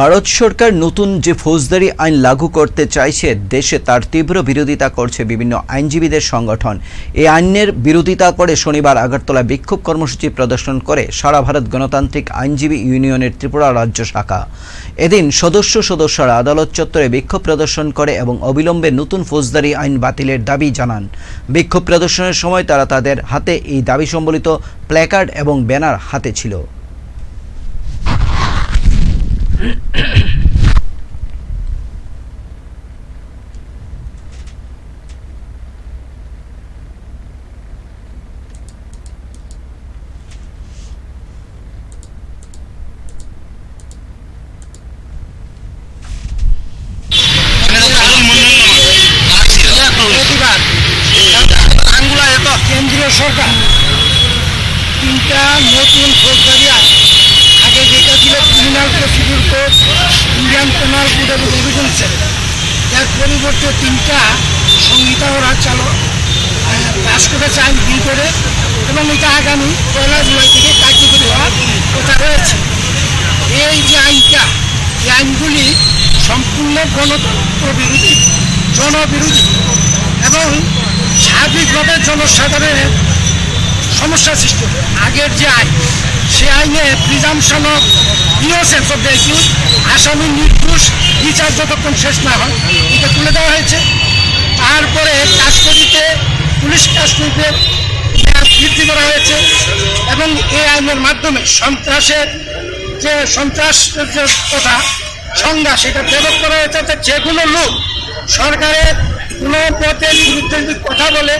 ভারত সরকার নতুন যে ফৌজদারি আইন লাগু করতে চাইছে, দেশে তার তীব্র বিরোধিতা করছে বিভিন্ন আইনজীবীদের সংগঠন। এই আইনের বিরোধিতা করে শনিবার আগরতলা বিক্ষোভ কর্মসূচি প্রদর্শন করে সারা ভারত গণতান্ত্রিক আইনজীবী ইউনিয়নের ত্রিপুরা রাজ্য শাখা। এদিন সদস্য সদস্যরা আদালত চত্বরে বিক্ষোভ প্রদর্শন করে এবং অবিলম্বে নতুন ফৌজদারি আইন বাতিলের দাবি জানান। বিক্ষোভ প্রদর্শনের সময় তারা তাদের হাতে এই দাবি সম্বলিত প্ল্যাকার্ড এবং ব্যানার হাতে ছিল। কেন্দ্রীয় সরকার তিনটা নতুন ফৌজদারি আইন। আগে যেটা ছিল ক্রিমিনাল এবং রিভিশন সেল যার পরিবর্তে তিনটা সংহিতা ওরা চালু পাস করেছে আইন বিল করে, এবং এটা আগামী পয়লা জুলাই থেকে কার্যকরী হওয়ার কথা রয়েছে। এই যে আইনটা, এই আইনগুলি সম্পূর্ণ গণতন্ত্র বিরোধী জনবিরোধী এবং স্বাভাবিকভাবে জনসাধারণের সমস্যা সৃষ্টি করে আগের যে আইন সে আইনে presumption of innocence of the আসামি নির্দোষ, বিচার যতক্ষণ শেষ না হয়, এটা তুলে দেওয়া হয়েছে। তারপরে কাস্টডিতে পুলিশ মেয়াদ বৃদ্ধি করা হয়েছে এবং এই আইনের মাধ্যমে সন্ত্রাসের যে সন্ত্রাস কথা, সংজ্ঞা, সেটা ডেভেলপ করা হয়েছে। যে কোনো লোক সরকারের কোনো পথের বিরুদ্ধে কথা বলে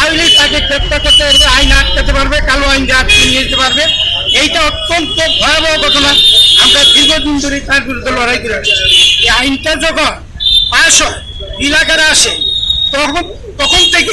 তাহলেই তাকে গ্রেপ্তার করতে পারবে আইন আটকাতে পারবে, কালো আইন দিয়ে আটকে নিয়ে যেতে পারবে। এইটা অত্যন্ত ভয়াবহ ঘটনা। আমরা দীর্ঘদিন ধরে তার বিরুদ্ধে লড়াই করে এই আইনটা যখন পাশ হয় এলাকারা আসে, তখন তখন থেকে